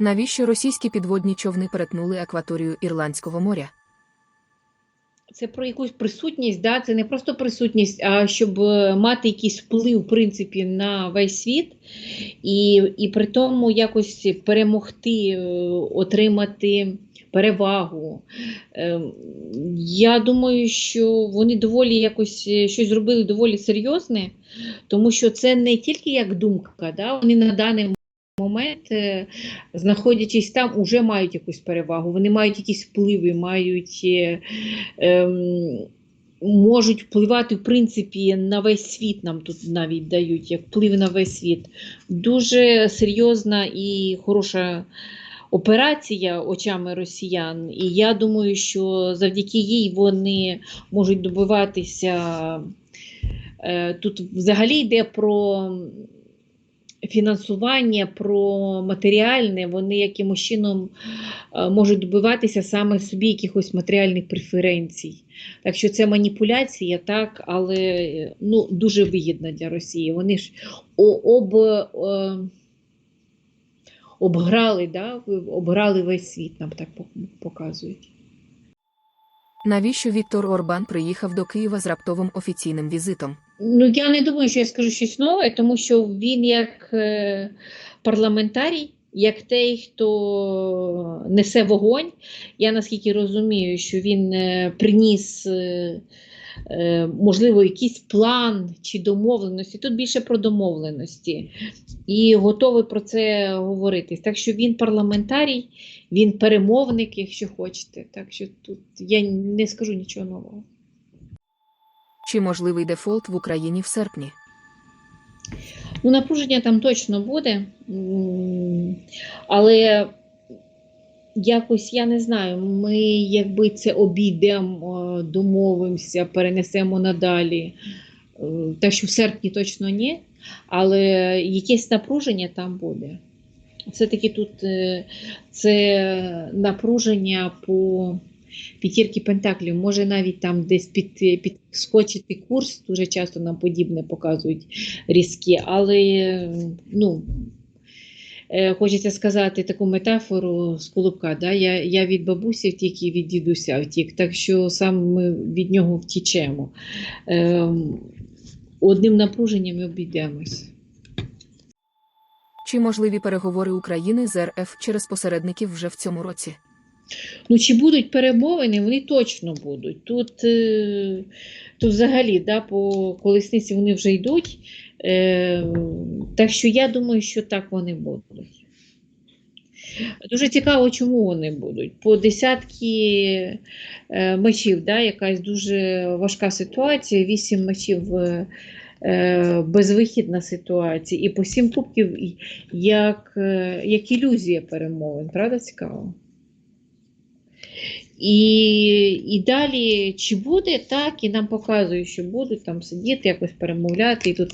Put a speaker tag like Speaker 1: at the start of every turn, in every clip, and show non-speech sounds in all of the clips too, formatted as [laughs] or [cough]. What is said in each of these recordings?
Speaker 1: Навіщо російські підводні човни перетнули акваторію Ірландського моря?
Speaker 2: Це про якусь присутність, да? це не просто присутність, а щоб е, мати якийсь вплив, в принципі, на весь світ, і, і при тому якось перемогти, е, отримати перевагу. Е, Я думаю, що вони доволі якось щось зробили доволі серйозне, тому що це не тільки як думка, да? вони на даний момент, е, знаходячись там, вже мають якусь перевагу, вони мають якісь впливи, мають, е, ем, можуть впливати в принципі на весь світ, нам тут навіть дають, як вплив на весь світ. Дуже серйозна і хороша операція очами росіян. І я думаю, що завдяки їй вони можуть добиватися. Е, Тут взагалі йде про фінансування, про матеріальне, вони якимось чином е, можуть добиватися саме собі якихось матеріальних преференцій. Так що це маніпуляція, так, але ну, дуже вигідна для Росії. Вони ж об, е, обграли, да, обграли весь світ, нам так показують.
Speaker 1: Навіщо Віктор Орбан приїхав до Києва з раптовим офіційним візитом?
Speaker 2: Ну, я не думаю, що я скажу щось нове, тому що він як е, парламентарій, як той, хто несе вогонь, я наскільки розумію, що він е, приніс, е, можливо, якийсь план чи домовленості. Тут більше про домовленості. І готовий про це говорити. Так що він парламентарій, він перемовник, якщо хочете. Так що тут я не скажу нічого нового.
Speaker 1: Чи можливий дефолт в Україні в серпні?
Speaker 2: Ну, напруження там точно буде, але якось я не знаю, ми якби це обійдемо, домовимося, перенесемо надалі. Е, Так що в серпні точно ні, але якесь напруження там буде. Все-таки тут е, це напруження по п'ятірки пентаклів, може навіть там десь під, підскочити курс, дуже часто нам подібне показують різкі, але ну, е, хочеться сказати таку метафору з колобка. Да? Я, я від бабусі втік і від дідуся втік, так що сам ми від нього втічемо. Ем, одним напруженням ми обійдемось.
Speaker 1: Чи можливі переговори України з РФ через посередників вже в цьому році?
Speaker 2: Ну, чи будуть перемовини, вони точно будуть. Тут, е, тут взагалі да, по колесниці вони вже йдуть. Е, так що я думаю, що так вони будуть. Дуже цікаво, чому вони будуть. По десятки е, мечів, да, якась дуже важка ситуація, вісім мечів. Безвихідна ситуація, і по сім кубків як, як ілюзія перемовин. Правда, цікаво? І, і далі, чи буде так, і нам показують, що будуть там сидіти, якось перемовляти, і тут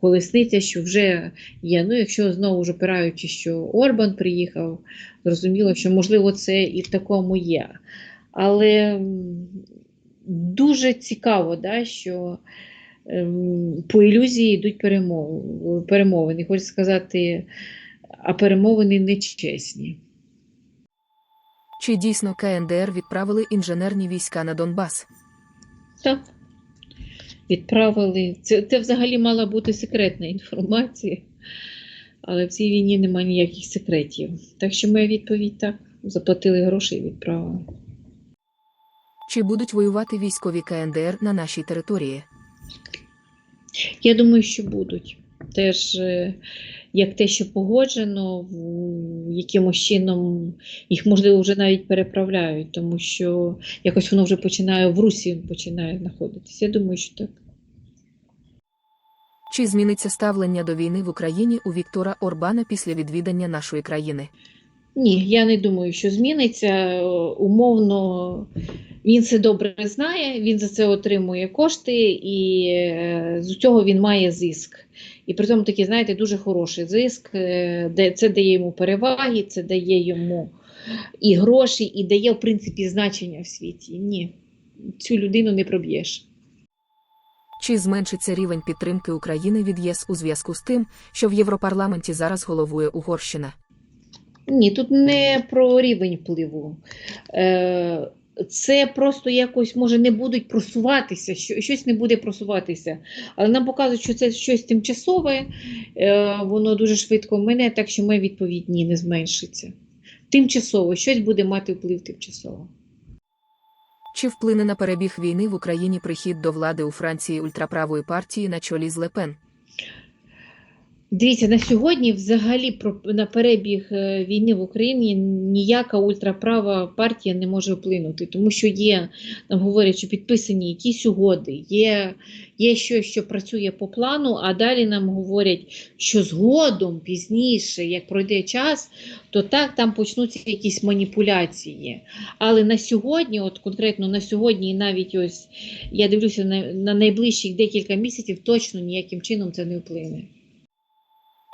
Speaker 2: колесниця, що вже є. Ну, якщо знову ж опираючи, що Орбан приїхав, зрозуміло, що можливо це і в такому є. Але дуже цікаво, да, що ем, по ілюзії йдуть перемов, перемовини. Хочу сказати, а перемовини нечесні.
Speaker 1: Чи дійсно КНДР відправили інженерні війська на Донбас?
Speaker 2: Так. Відправили. Це, це взагалі мала бути секретна інформація, але в цій війні немає ніяких секретів. Так що моя відповідь так. Заплатили гроші і відправили.
Speaker 1: Чи будуть воювати військові КНДР на нашій території?
Speaker 2: Я думаю, що будуть. Теж е, як те, що погоджено, якимось чином їх, можливо, вже навіть переправляють, тому що якось воно вже починає в Русі починає знаходитися. Я думаю, що так.
Speaker 1: Чи зміниться ставлення до війни в Україні у Віктора Орбана після відвідання нашої країни?
Speaker 2: Ні, я не думаю, що зміниться. Умовно, він це добре знає, він за це отримує кошти, і е, з цього він має зиск. І при тому такий, знаєте, дуже хороший зиск, е, де це дає йому переваги, це дає йому і гроші, і дає, в принципі, значення в світі. Ні, цю людину не проб'єш.
Speaker 1: Чи зменшиться рівень підтримки України від ЄС у зв'язку з тим, що в Європарламенті зараз головує Угорщина?
Speaker 2: Ні, тут не про рівень впливу. Е, Це просто якось може не будуть просуватися, що- щось не буде просуватися. Але нам показують, що це щось тимчасове, е, воно дуже швидко мине, так що моя відповідь ні, не зменшиться. Тимчасово, щось буде мати вплив тимчасово.
Speaker 1: Чи вплине на перебіг війни в Україні прихід до влади у Франції ультраправої партії на чолі з Лепен?
Speaker 2: Дивіться, на сьогодні взагалі про на перебіг е, війни в Україні ніяка ультраправа партія не може вплинути, тому що є, нам говорять, що підписані якісь угоди, є, є щось, що працює по плану, а далі нам говорять, що згодом, пізніше, як пройде час, то так там почнуться якісь маніпуляції. Але на сьогодні, от конкретно на сьогодні, і навіть ось я дивлюся на, на найближчих декілька місяців, точно ніяким чином це не вплине.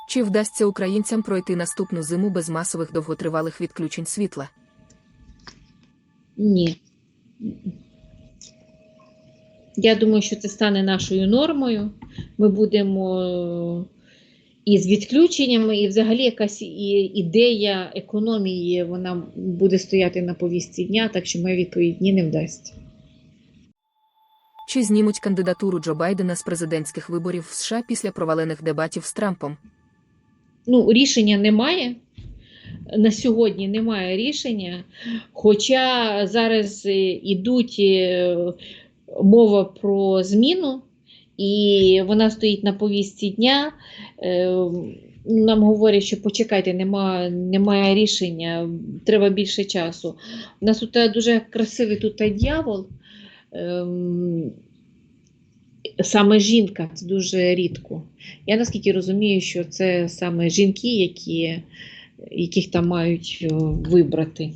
Speaker 1: Чи вдасться українцям пройти наступну зиму без масових довготривалих відключень світла?
Speaker 2: Ні. Я думаю, що це стане нашою нормою. Ми будемо е, із відключеннями, і взагалі якась ідея економії вона буде стояти на повістці дня, так що моя відповідь ні не вдасться.
Speaker 1: Чи знімуть кандидатуру Джо Байдена з президентських виборів в США після провалених дебатів з Трампом?
Speaker 2: Ну, рішення немає. На сьогодні немає рішення, хоча зараз е, ідуть е, мова про зміну, і вона стоїть на повістці дня. Е, Нам говорять, що почекайте, немає, немає рішення, треба більше часу. У нас тут дуже красивий тут дьявол. Саме жінка, це дуже рідко. Я наскільки розумію, що це саме жінки, які, яких там мають вибрати.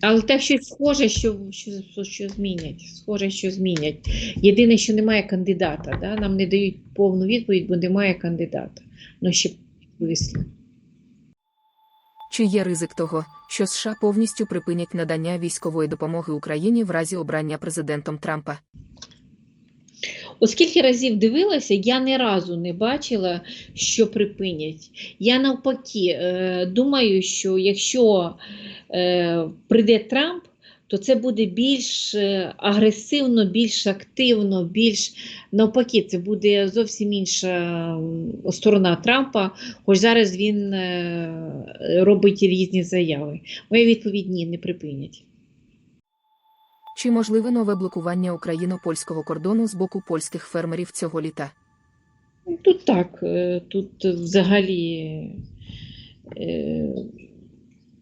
Speaker 2: Але те щось схоже, що, що, що змінять. Схоже, що змінять. Єдине, що немає кандидата. Да? Нам не дають повну відповідь, бо немає кандидата. Ну, ще вислі.
Speaker 1: Чи є ризик того, що США повністю припинять надання військової допомоги Україні в разі обрання президентом Трампа?
Speaker 2: Оскільки разів дивилася, я ні разу не бачила, що припинять. Я навпаки е, думаю, що якщо е, прийде Трамп, то це буде більш е, агресивно, більш активно, більш навпаки, це буде зовсім інша сторона Трампа, хоч зараз він е, робить різні заяви. Моя відповідь ні, не припинять.
Speaker 1: Чи можливе нове блокування україно-польського кордону з боку польських фермерів цього літа?
Speaker 2: Тут так, е, тут взагалі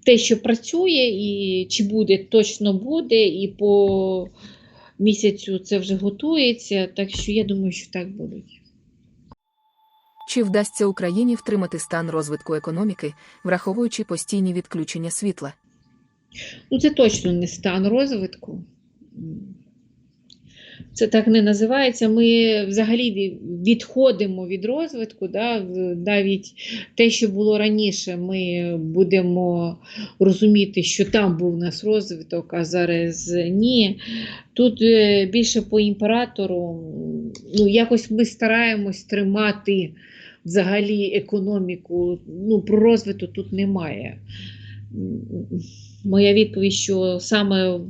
Speaker 2: те, що працює, і чи буде, точно буде, і по місяцю це вже готується. Так що я думаю, що так будуть.
Speaker 1: Чи вдасться Україні втримати стан розвитку економіки, враховуючи постійні відключення світла?
Speaker 2: Ну, це точно не стан розвитку. Це так не називається. Ми взагалі відходимо від розвитку. Да? Навіть те, що було раніше, ми будемо розуміти, що там був у нас розвиток, а зараз ні. Тут е, більше по імператору, ну, якось ми стараємось тримати взагалі економіку. Ну, про розвиток тут немає. Моя відповідь, що саме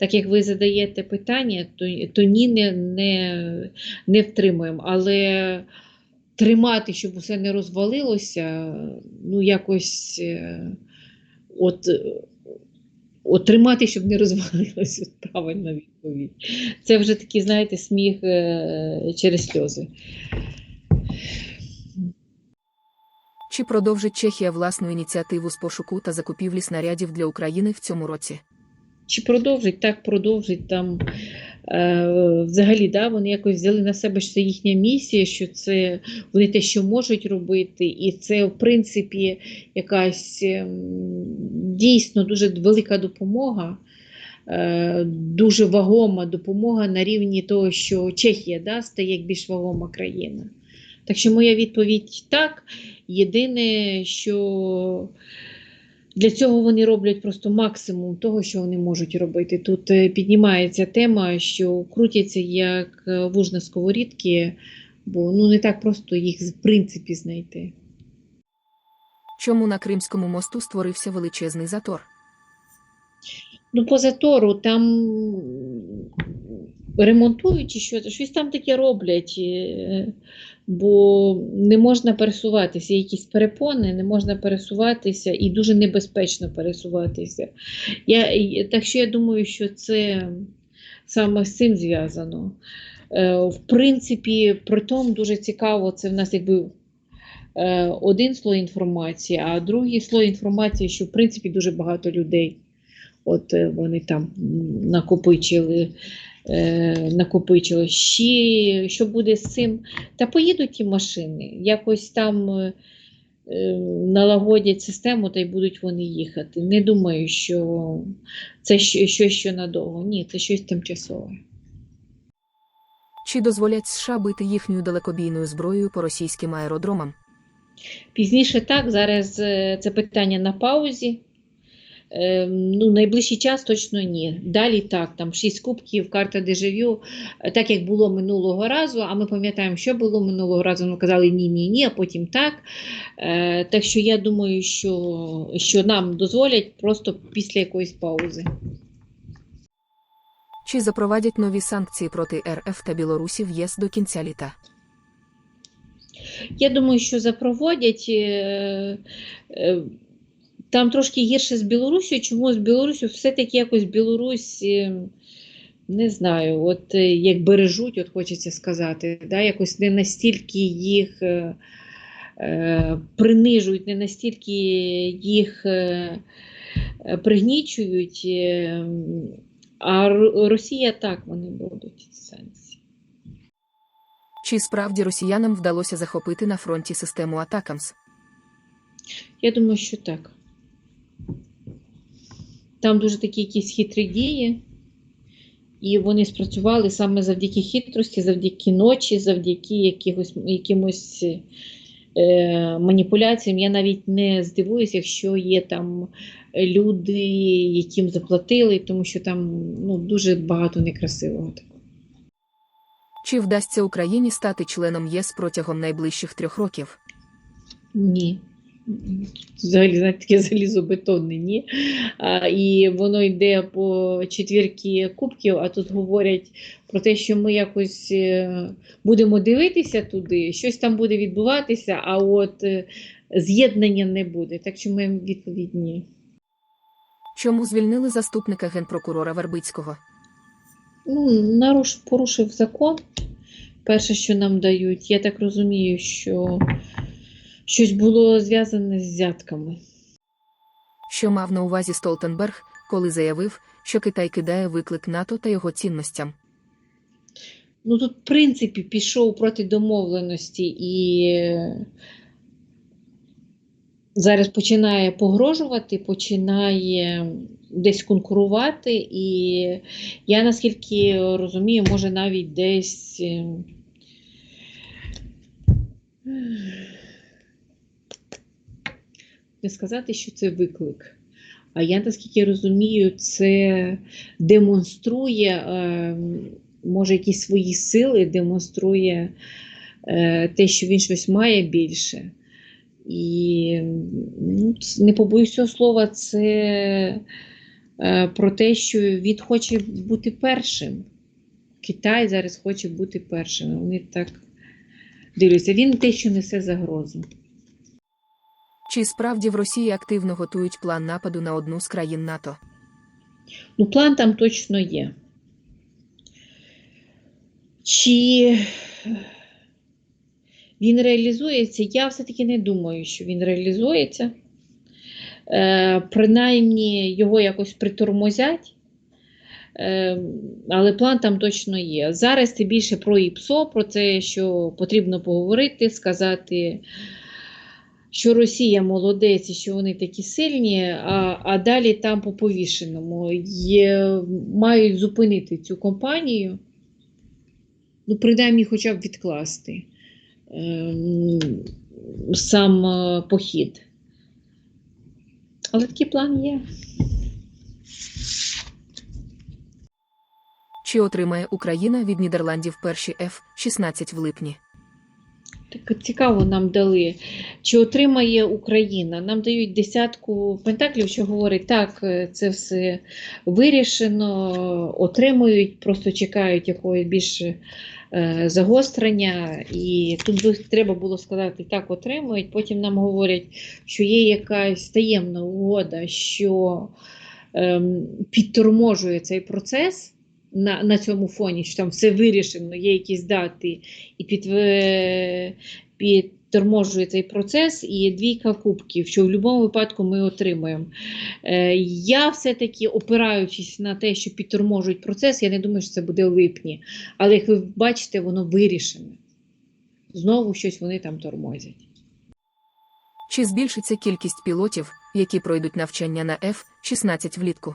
Speaker 2: так як ви задаєте питання, то, то ні, не, не, не втримуємо. Але тримати, щоб усе не розвалилося, ну якось е, от, от тримати, щоб не розвалилося, от правильна відповідь. Це вже такий, знаєте, сміх е, через сльози.
Speaker 1: Чи продовжить Чехія власну ініціативу з пошуку та закупівлі снарядів для України в цьому році?
Speaker 2: Чи продовжить? Так, продовжить там. Е, взагалі, да, вони якось взяли на себе, що це їхня місія, що це вони те, що можуть робити, і це, в принципі, якась ем, дійсно дуже велика допомога, е, дуже вагома допомога на рівні того, що Чехія да, стає як більш вагома країна. Так що моя відповідь так. Єдине, що для цього вони роблять просто максимум того, що вони можуть робити. Тут е, піднімається тема, що крутяться як е, вуж на сковорідки бо ну, не так просто їх в принципі знайти.
Speaker 1: Чому на Кримському мосту створився величезний затор?
Speaker 2: Ну, по затору там ремонтують що, щось там таке роблять, е, бо не можна пересуватися, є якісь перепони, не можна пересуватися і дуже небезпечно пересуватися. Я, так що я думаю, що це саме з цим зв'язано. Е, В принципі, притом дуже цікаво, це в нас якби е, один слой інформації, а другий слой інформації, що в принципі дуже багато людей. От е, вони там накопичили, е, накопичили. Ще що буде з цим? Та поїдуть ті машини, якось там е, е, налагодять систему та й будуть вони їхати. Не думаю, що це щось що надовго. Ні, це щось тимчасове.
Speaker 1: Чи дозволять США бити їхньою далекобійною зброєю по російським аеродромам?
Speaker 2: Пізніше так, зараз це питання на паузі. Е, Ну, найближчий час точно ні. Далі так, там шість кубків, карта дежавю, е, так як було минулого разу, а ми пам'ятаємо, що було минулого разу. Ми казали ні, ні, ні, а потім так. Е, Так що я думаю, що, що нам дозволять просто після якоїсь паузи.
Speaker 1: Чи запровадять нові санкції проти РФ та Білорусі в ЄС до кінця літа?
Speaker 2: Я думаю, що запроводять. Там трошки гірше з Білорусію. Чому з Білорусю? Все-таки якось Білорусь, е, не знаю, от е, як бережуть, от хочеться сказати, да, якось не настільки їх е, е, принижують, не настільки їх е, пригнічують. е, А Росія так вони будуть санкції.
Speaker 1: Чи справді росіянам вдалося захопити на фронті систему Атакамс?
Speaker 2: Я думаю, що так. Там дуже такі якісь хитрі дії, і вони спрацювали саме завдяки хитрості, завдяки ночі, завдяки якихось, якимось е, маніпуляціям. Я навіть не здивуюся, якщо є там люди, яким заплатили, тому що там ну, дуже багато некрасивого.
Speaker 1: Чи вдасться Україні стати членом ЄС протягом найближчих трьох років?
Speaker 2: Ні. Взагалі, знаєте, таке [laughs] залізобетонне, ні. А, і воно йде по четвірки кубків, а тут говорять про те, що ми якось е, будемо дивитися туди, щось там буде відбуватися, а от е, з'єднання не буде. Так що ми відповідь ні.
Speaker 1: Чому звільнили заступника генпрокурора Вербицького?
Speaker 2: Ну, наруш, порушив закон. Перше, що нам дають, я так розумію, що щось було зв'язане з взятками.
Speaker 1: Що мав на увазі Столтенберг, коли заявив, що Китай кидає виклик НАТО та його цінностям?
Speaker 2: Ну тут, в принципі, пішов проти домовленості і е, зараз починає погрожувати, починає десь конкурувати, і я наскільки розумію, може навіть десь. Не сказати, що це виклик. А я наскільки розумію, це демонструє, е, може, якісь свої сили, демонструє е, те, що він щось має більше. І ну, не побоюсь цього слова, це е, про те, що він хоче бути першим. Китай зараз хоче бути першим. Вони так дивляться. Він те, що несе загрозу.
Speaker 1: Чи справді в Росії активно готують план нападу на одну з країн НАТО?
Speaker 2: Ну, план там точно є. Чи він реалізується? Я все-таки не думаю, що він реалізується. Е, принаймні його якось притормозять. Е, але план там точно є. Зараз це більше про ІПСО, про те, що потрібно поговорити, сказати, що Росія молодець і що вони такі сильні, а, а далі там по повішеному є, мають зупинити цю компанію, ну, принаймні, хоча б відкласти ем, сам е, похід. Але такий план є.
Speaker 1: Чи отримає Україна від Нідерландів перші F-16 в липні?
Speaker 2: Так цікаво нам дали. Чи отримає Україна? Нам дають десятку пентаклів, що говорить, так, е, це все вирішено, отримують, просто чекають якогось більше е, загострення. І тут би треба було сказати, так, отримують. Потім нам говорять, що є якась таємна угода, що ем, підторможує цей процес. На, на цьому фоні, що там все вирішено, є якісь дати, і підтве- підторможує цей процес, і двійка кубків, що в будь-якому випадку ми отримаємо. Е, я все-таки, опираючись на те, що підторможують процес, я не думаю, що це буде у липні. Але як ви бачите, воно вирішене. Знову щось вони там тормозять.
Speaker 1: Чи збільшиться кількість пілотів, які пройдуть навчання на F-16 влітку?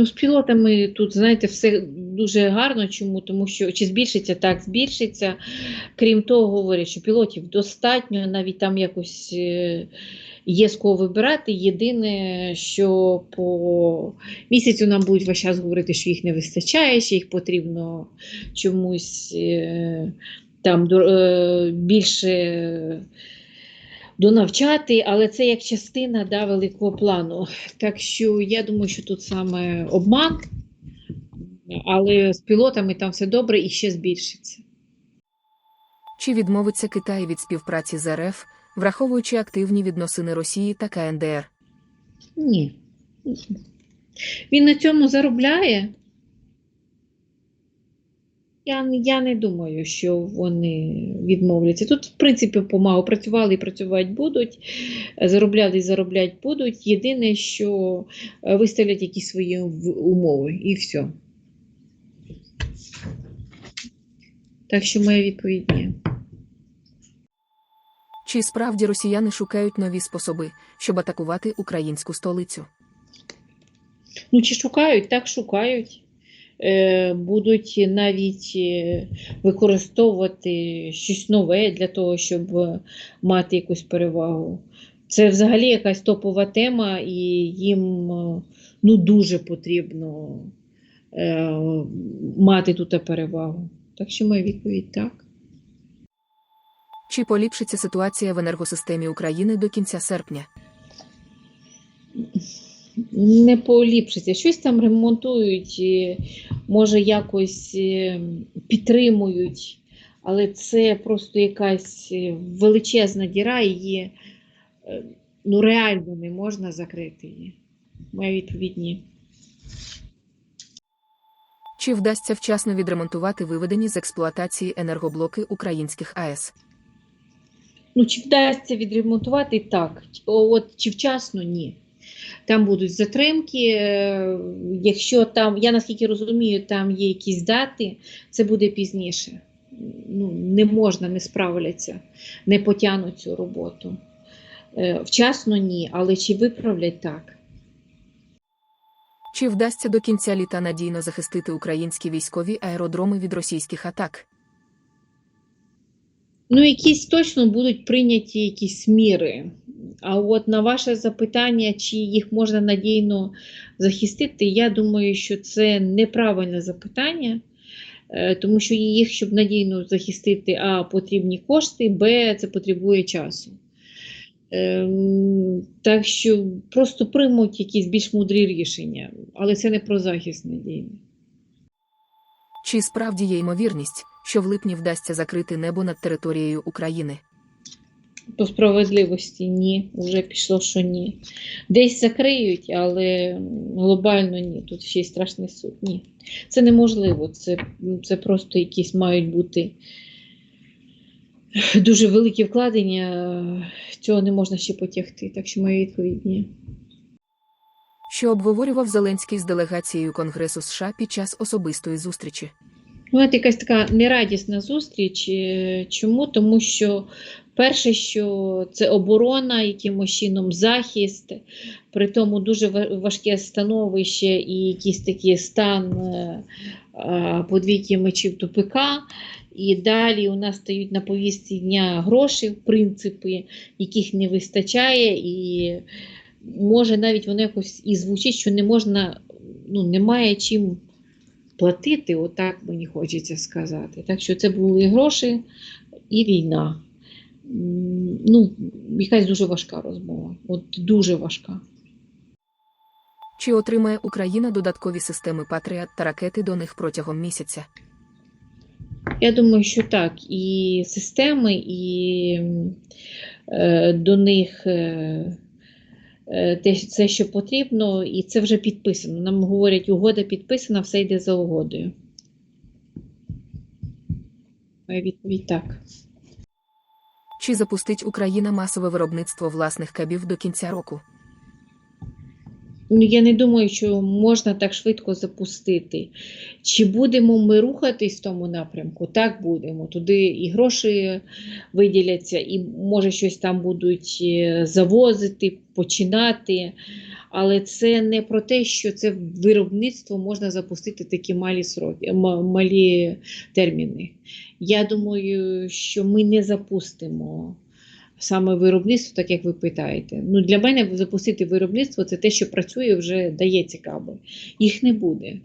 Speaker 2: Ну, з пілотами тут, знаєте, все дуже гарно. Чому? Тому що чи збільшиться, так збільшиться. Крім того, говорять, що пілотів достатньо, навіть там якось е, є з кого вибирати. Єдине, що по місяцю нам будуть весь час говорити, що їх не вистачає, що їх потрібно чомусь е, там е, більше. Донавчати, але це як частина да, великого плану. Так що я думаю, що тут саме обман, але з пілотами там все добре і ще збільшиться.
Speaker 1: Чи відмовиться Китай від співпраці з РФ, враховуючи активні відносини Росії та КНДР?
Speaker 2: Ні. Він на цьому заробляє. Я, не- я не думаю, що вони відмовляться. Тут, в принципі, помагу працювали і працювати будуть, заробляли і заробляти будуть. Єдине, що е, виставлять якісь свої умови і все. Так що моя відповідь ні.
Speaker 1: Чи справді росіяни шукають нові способи, щоб атакувати українську столицю?
Speaker 2: Ну, чи шукають, так шукають. Е, будуть навіть е, використовувати щось нове для того, щоб мати якусь перевагу. Це взагалі якась топова тема, і їм е, ну, дуже потрібно мати тут перевагу. Так що моя відповідь так.
Speaker 1: Чи поліпшиться ситуація в енергосистемі України до кінця серпня?
Speaker 2: Не поліпшиться. Щось там ремонтують, може якось е, підтримують, але це просто якась е, величезна діра, її е, ну, реально не можна закрити її. Моя відповідь ні.
Speaker 1: Чи вдасться вчасно відремонтувати виведені з експлуатації енергоблоки українських АЕС?
Speaker 2: Ну, чи вдасться відремонтувати так? От чи вчасно ні. Там будуть затримки. е, Якщо там, я наскільки розумію, там є якісь дати, це буде пізніше. Ну, не можна, не справляться, не потягнуть цю роботу. Е, Вчасно ні, але чи виправлять так?
Speaker 1: Чи вдасться до кінця літа надійно захистити українські військові аеродроми від російських атак?
Speaker 2: Ну, якісь точно будуть прийняті якісь міри. А от на ваше запитання, чи їх можна надійно захистити, я думаю, що це неправильне запитання, Е, тому що їх, щоб надійно захистити, а потрібні кошти, б, це потребує часу. Ем, Так що просто приймуть якісь більш мудрі рішення, але це не про захист надійний.
Speaker 1: Чи справді є ймовірність, що в липні вдасться закрити небо над територією України?
Speaker 2: По справедливості ні, вже пішло, що ні. Десь закриють, але глобально ні. Тут ще й страшний суд. Ні. Це неможливо. Це, це просто якісь мають бути дуже великі вкладення. Цього не можна ще потягти. Так що моя відповідь ні.
Speaker 1: Що обговорював Зеленський з делегацією Конгресу США під час особистої зустрічі?
Speaker 2: Ну, це якась така нерадісна зустріч. Е, Чому? Тому що перше, що це оборона, якимось чином захист, при тому дуже важке становище і якийсь такий стан е, подвійки мечів тупика. І далі у нас стають на повістці дня гроші, в яких не вистачає, і може навіть воно якось і звучить, що не можна, ну немає чим платити, отак мені хочеться сказати. Так що це були гроші, і війна. Ну, якась дуже важка розмова. От дуже важка.
Speaker 1: Чи отримає Україна додаткові системи Патріот та ракети до них протягом місяця?
Speaker 2: Я думаю, що так. І системи, і е, до них е, е, те, це, що потрібно, і це вже підписано. Нам говорять, угода підписана, все йде за угодою. Моя відповідь так.
Speaker 1: Чи запустить Україна масове виробництво власних кабів до кінця року?
Speaker 2: Ну, я не думаю, що можна так швидко запустити. Чи будемо ми рухатись в тому напрямку? Так будемо. Туди і гроші виділяться, і може щось там будуть е, завозити, починати. Але це не про те, що це виробництво можна запустити такі малі сроки, малі терміни. Я думаю, що ми не запустимо саме виробництво, так як ви питаєте. Ну, для мене запустити виробництво це те, що працює, вже дає цікаво. Їх не буде.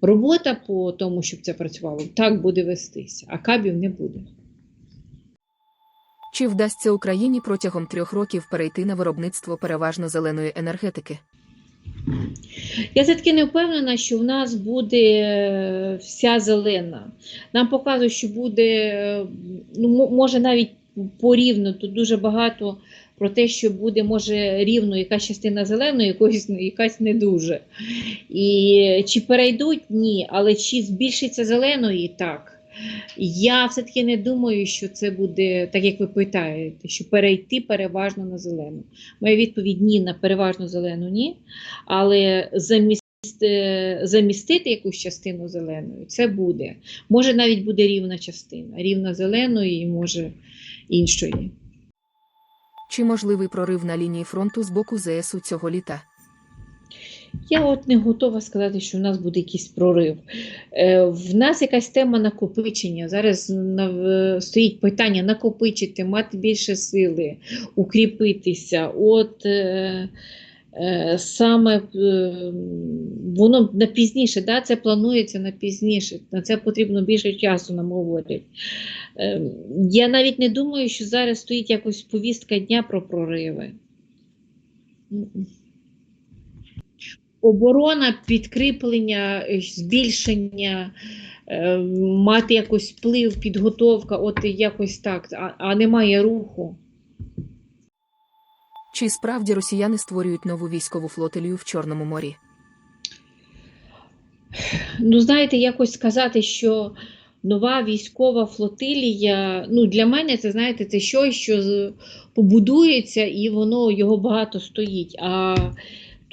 Speaker 2: Робота по тому, щоб це працювало, так буде вестись, а кабів не буде.
Speaker 1: Чи вдасться Україні протягом трьох років перейти на виробництво переважно зеленої енергетики?
Speaker 2: Я все-таки не впевнена, що в нас буде е, вся зелена. Нам показують, що буде, е, ну, може навіть порівну, тут дуже багато про те, що буде, може, рівно якась частина зеленої, якоїсь, якась не дуже. І чи перейдуть? Ні. Але чи збільшиться зеленої? Так. Я все-таки не думаю, що це буде, так як ви питаєте, що перейти переважно на зелену. Моя відповідь ні на переважно зелену ні. Але замість, е, замістити якусь частину зеленою це буде. Може навіть буде рівна частина, рівна зеленої може іншої.
Speaker 1: Чи можливий прорив на лінії фронту з боку ЗСУ цього літа?
Speaker 2: Я от не готова сказати, що в нас буде якийсь прорив. Е, в нас якась тема накопичення. Зараз на, в- стоїть питання накопичити, мати більше сили, укріпитися. От е, е, саме е, воно на пізніше, да, це планується на пізніше. На це потрібно більше часу, нам говорять. Е, я навіть не думаю, що зараз стоїть якось повістка дня про прориви. Оборона, підкріплення, е, збільшення, е, мати якийсь вплив, підготовка, от якось так, а, а немає руху.
Speaker 1: Чи справді росіяни створюють нову військову флотилію в Чорному морі?
Speaker 2: Ну, знаєте, якось сказати, що нова військова флотилія, ну, для мене це, знаєте, це щось, що побудується і воно його багато стоїть. А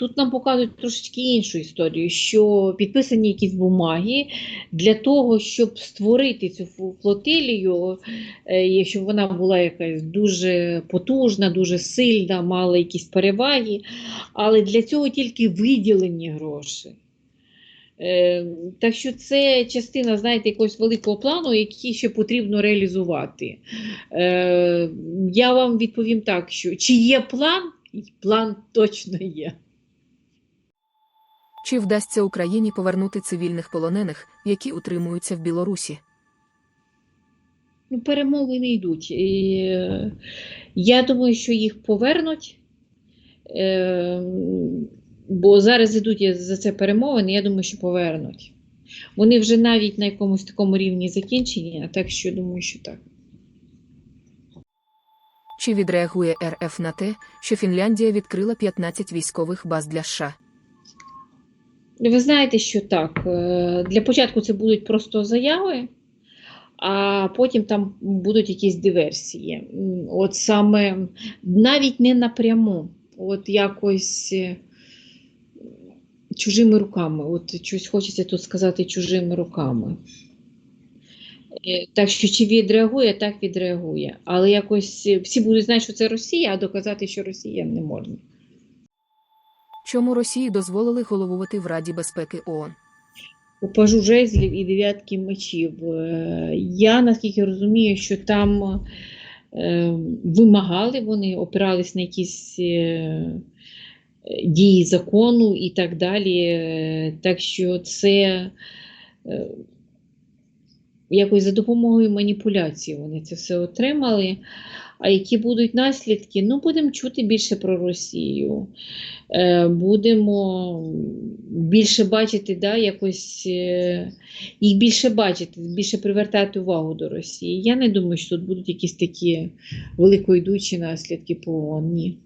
Speaker 2: тут нам показують трошечки іншу історію, що підписані якісь бумаги для того, щоб створити цю флотилію, е, і щоб вона була якась дуже потужна, дуже сильна, мала якісь переваги, але для цього тільки виділені гроші. Е, Так що це частина, знаєте, якогось великого плану, який ще потрібно реалізувати. Е, Я вам відповім так, що чи є план? План точно є.
Speaker 1: Чи вдасться Україні повернути цивільних полонених, які утримуються в Білорусі?
Speaker 2: Ну, перемовини йдуть. І, е, я думаю, що їх повернуть. Е, бо зараз йдуть за це перемовини, я думаю, що повернуть. Вони вже навіть на якомусь такому рівні закінчені, так що думаю, що так.
Speaker 1: Чи відреагує РФ на те, що Фінляндія відкрила 15 військових баз для США?
Speaker 2: Ви знаєте, що так. е, Для початку це будуть просто заяви, а потім там будуть якісь диверсії. От саме навіть не напряму, от якось е, чужими руками. От щось хочеться тут сказати чужими руками. Е, Так що чи відреагує, так відреагує. Але якось всі будуть знати, що це Росія, а доказати, що Росія не можна.
Speaker 1: Чому Росії дозволили головувати в Раді безпеки ООН?
Speaker 2: у жезлів і дев'ятки мечів. Е, Я наскільки розумію, що там е, вимагали вони, опирались на якісь е, дії закону і так далі. Так що це якось за допомогою маніпуляцій вони це все отримали. А які будуть наслідки? Ну, будемо чути більше про Росію. Е, будемо більше бачити, да, якось е, їх більше бачити, більше привертати увагу до Росії. Я не думаю, що тут будуть якісь такі великойдучі наслідки по. Ні.